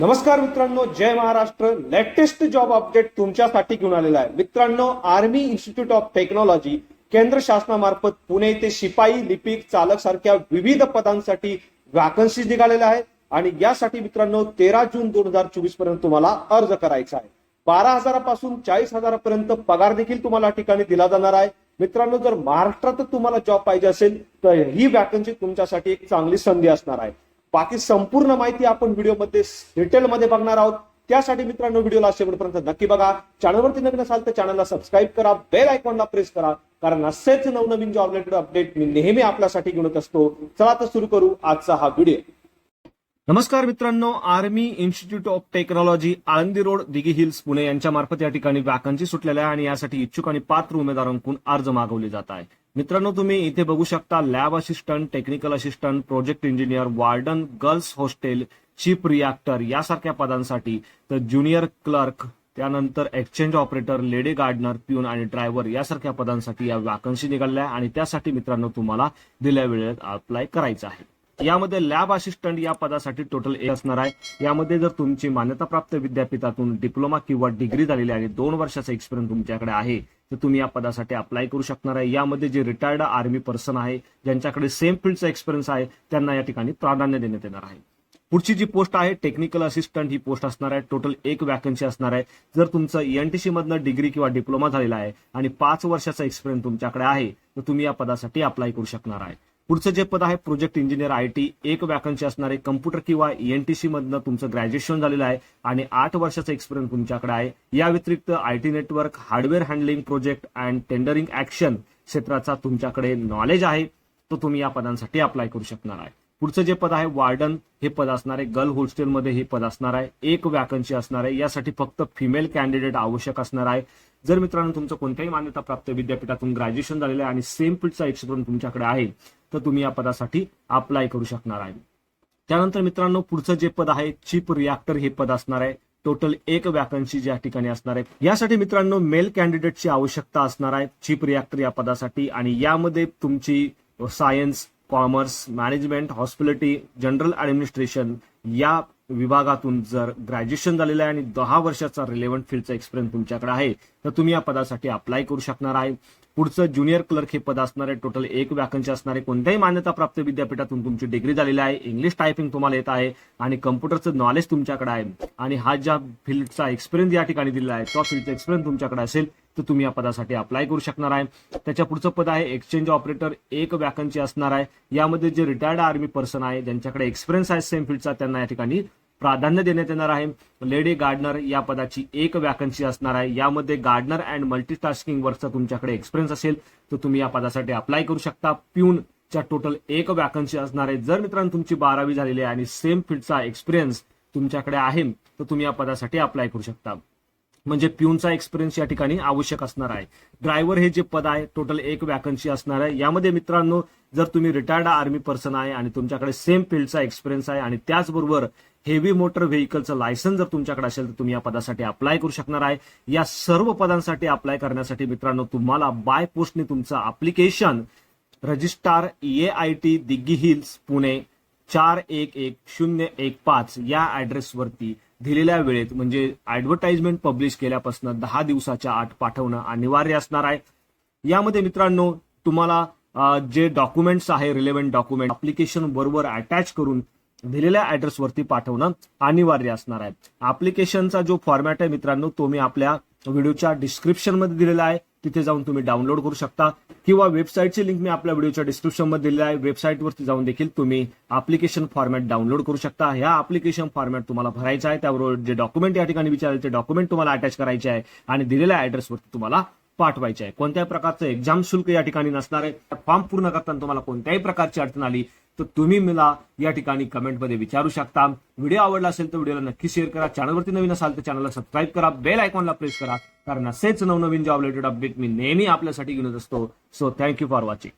नमस्कार मित्रांनो जय महाराष्ट्र. लेटेस्ट जॉब अपडेट तुमच्यासाठी घेऊन आलेला आहे. मित्रांनो आर्मी इन्स्टिट्यूट ऑफ टेक्नॉलॉजी केंद्र शासनामार्फत पुणे येथे शिपाई लिपिक चालक सारख्या विविध पदांसाठी वॅकन्सी निघालेल्या आहेत आणि यासाठी मित्रांनो तेरा जून दोन हजार चोवीसपर्यंत तुम्हाला अर्ज करायचा आहे. बारा हजारापासून चाळीस हजारापर्यंत पगार देखील तुम्हाला ठिकाणी दिला जाणार आहे. मित्रांनो जर महाराष्ट्रात तुम्हाला जॉब पाहिजे असेल तर ही वॅकन्सी तुमच्यासाठी एक चांगली संधी असणार आहे. बाकी संपूर्ण माहिती आपण व्हिडिओमध्ये डिटेलमध्ये बघणार आहोत. त्यासाठी मित्रांनो व्हिडिओला शेवटपर्यंत नक्की बघा. चॅनलवरती नवीन असाल तर चॅनलला सबस्क्राईब करा. बेल आयकॉनला प्रेस करा. कारण असेच नवनवीन जॉब रिलेटेड अपडेट मी नेहमी आपल्यासाठी घेऊन असतो. चला तर सुरू करू आजचा हा व्हिडिओ. नमस्कार मित्रांनो army institute of technology Alandi road Dighi hills Pune यांच्या मार्फत या ठिकाणी वॅकन्सी सुटलेल्या आहे आणि यासाठी इच्छुक आणि पात्र उमेदवारांकडून अर्ज मागवले जात आहे मित्रांनो तुम्ही इथे बघू शकता lab assistant technical assistant project engineer warden girls hostel chief rector यासारख्या पदांसाठी तर ज्युनियर क्लर्क त्यानंतर exchange operator lady gardener peon आणि ड्रायव्हर यासारख्या पदांसाठी या वॅकन्सी निघाल्या आहे आणि त्यासाठी मित्रांनो तुम्हाला दिल्या वेळेत अप्लाय करायचं आहे. यामध्ये लॅब असिस्टंट या पदासाठी टोटल एक असणार आहे. यामध्ये जर तुमची मान्यताप्राप्त विद्यापीठातून डिप्लोमा किंवा डिग्री झालेली आहे आणि दोन वर्षाचा एक्सपिरियन्स तुमच्याकडे आहे तर तुम्ही या पदासाठी अप्लाय करू शकणार आहे. यामध्ये जे रिटायर्ड आर्मी पर्सन आहे ज्यांच्याकडे सेम फील्डचा एक्सपिरियन्स आहे त्यांना या ठिकाणी प्राधान्य देण्यात येणार आहे. पुढची जी पोस्ट आहे टेक्निकल असिस्टंट ही पोस्ट असणार आहे. टोटल एक वॅकन्सी असणार आहे. जर तुमचं एनटीसी मधनं डिग्री किंवा डिप्लोमा झालेला आहे आणि पाच वर्षाचा एक्सपिरियन्स तुमच्याकडे आहे तर तुम्ही या पदासाठी अप्लाय करू शकणार आहे. पुढचं जे पद आहे प्रोजेक्ट इंजिनियर आय टी एक वॅकन्सी असणारे कम्प्युटर किंवा एनटीसी मधनं तुमचं ग्रॅज्युएशन झालेलं आहे आणि आठ वर्षाचा एक्सपिरियन्स तुमच्याकडे आहे. या व्यतिरिक्त I T network hardware handling project and tendering action क्षेत्राचा तुमच्याकडे नॉलेज आहे तो तुम्ही या पदांसाठी अप्लाय करू शकणार आहे. पुढचं जे पद आहे वार्डन हे पद असणार आहे. गर्ल हॉस्टेलमध्ये हे पद असणार आहे. एक वॅकन्सी असणार आहे. यासाठी फक्त फिमेल कॅन्डिडेट आवश्यक असणार आहे. जर मित्रांनो तुमचं कोणत्याही मान्यता प्राप्त विद्यापीठातून ग्रॅज्युएशन झालेलं आहे आणि सेम फील्डचा एक्सपिरियन्स तुमच्याकडे आहे तर तुम्ही या पदासाठी अप्लाय करू शकणार आहे. त्यानंतर मित्रांनो पुढचं जे पद आहे चीफ रिॲक्टर हे पद असणार आहे. टोटल एक वॅकन्सी ज्या ठिकाणी असणार आहे. यासाठी मित्रांनो मेल कॅन्डिडेटची आवश्यकता असणार आहे. चीफ रिॲक्टर या पदासाठी आणि यामध्ये तुमची science commerce management hospitality general administration या विभागातून जर ग्रॅज्युएशन झालेलं आहे आणि दहा वर्षाचा रिलेव्हंट फील्डचा एक्सपिरियन्स तुमच्याकडे आहे तर तुम्ही या पदासाठी अप्लाय करू शकणार आहे. पुढचं ज्युनियर क्लर्क हे पद असणार आहे टोटल एक वॅकन्सी असणार आहे कोणत्याही मान्यता प्राप्त विद्यापीठातून तुमची डिग्री झालेली आहे. इंग्लिश टायपिंग तुम्हाला येत आहे आणि कम्प्युटरचं नॉलेज तुमच्याकडे आहे. आणि हा ज्या फील्डचा एक्सपिरियन्स या ठिकाणी दिलेला आहे तो फील्डचा एक्सपिरियन्स तुमच्याकडे असेल. तर तुम्ही या पदासाठी अप्लाय करू शकणार आहे. त्याच्या पुढचं पद आहे एक्सचेंज ऑपरेटर एक वॅकन्सी असणार आहे. यामध्ये जे रिटायर्ड आर्मी पर्सन आहे ज्यांच्याकडे एक्सपिरियन्स आहे सेम फील्डचा त्यांना या ठिकाणी प्राधान्य देण्यात येणार आहे. लेडी गार्डनर या पदाची एक वॅकन्सी असणार आहे. यामध्ये गार्डनर अँड मल्टीटास्किंग वर्कचा तुमच्याकडे एक्सपिरियन्स असेल तर तुम्ही या पदासाठी अप्लाय करू शकता. प्यून च्या टोटल एक वॅकन्सी असणार आहे. जर मित्रांनो तुमची बारावी झालेली आहे आणि सेम फील्डचा एक्सपिरियन्स तुमच्याकडे आहे तर तुम्ही या पदासाठी अप्लाय करू शकता. म्हणजे प्यूनचा एक्सपिरियन्स या ठिकाणी आवश्यक असणार आहे. ड्रायव्हर हे जे पद आहे टोटल एक वॅकन्सी असणार आहे. यामध्ये मित्रांनो जर तुम्ही रिटायर्ड आर्मी पर्सन आहे आणि तुमच्याकडे सेम फील्डचा एक्सपिरियन्स आहे आणि त्याचबरोबर हेवी मोटर व्हेकलचं लायसन्स जर तुमच्याकडे असेल तर तुम्ही या पदासाठी अप्लाय करू शकणार आहे. या सर्व पदांसाठी अप्लाय करण्यासाठी मित्रांनो तुम्हाला बाय पोस्टने तुमचं application registrar A I T Dighi hills Pune चार एक एक शून्य एक पाच या ऍड्रेसवरती दिलेल्या वेळेत म्हणजे ऍडव्हर्टाइजमेंट पब्लिश केल्यापासून दहा दिवसाच्या आत पाठवणं अनिवार्य असणार आहे. यामध्ये मित्रांनो तुम्हाला जे डॉक्युमेंट्स आहे रिलेव्हंट डॉक्युमेंट अप्लिकेशन बरोबर अटॅच करून दिलेल्या ऍड्रेसवरती पाठवणं अनिवार्य असणार आहे. अप्लिकेशनचा जो फॉर्मॅट आहे मित्रांनो तो मी आपल्या व्हिडिओच्या डिस्क्रिप्शनमध्ये दिलेला आहे. तिथे जाऊन तुम्ही डाउनलोड करू शकता. किंवा वेबसाईटची लिंक मी आपल्या व्हिडिओच्या डिस्क्रिप्शनमध्ये दिलेली आहे. वेबसाईटवरती जाऊन देखील तुम्ही अप्लिकेशन फॉर्मॅट डाउनलोड करू शकता. ह्या अप्लिकेशन फॉर्मॅट तुम्हाला भरायचं आहे. त्याबरोबर जे डॉक्युमेंट या ठिकाणी विचारले ते डॉक्युमेंट तुम्हाला अटॅच करायचे आहे आणि दिलेल्या ऍड्रेसवरती तुम्हाला पाठवायचे आहे. कोणत्याही प्रकारचं एक्झाम शुल्क या ठिकाणी नसणार आहे. फॉर्म पूर्ण करताना तुम्हाला कोणत्याही प्रकारची अडचण आली तर तुम्ही मला या ठिकाणी कमेंटमध्ये विचारू शकता. व्हिडिओ आवडला असेल तर व्हिडिओला नक्की शेअर करा. चॅनलवरती नवीन असाल तर चॅनलला सबस्क्राईब करा. बेल आयकॉनला प्रेस करा. कारण असेच नवनवीन जॉब रिलेटेड अपडेट मी नेहमी आपल्यासाठी घेऊन येत असतो. So thank you for watching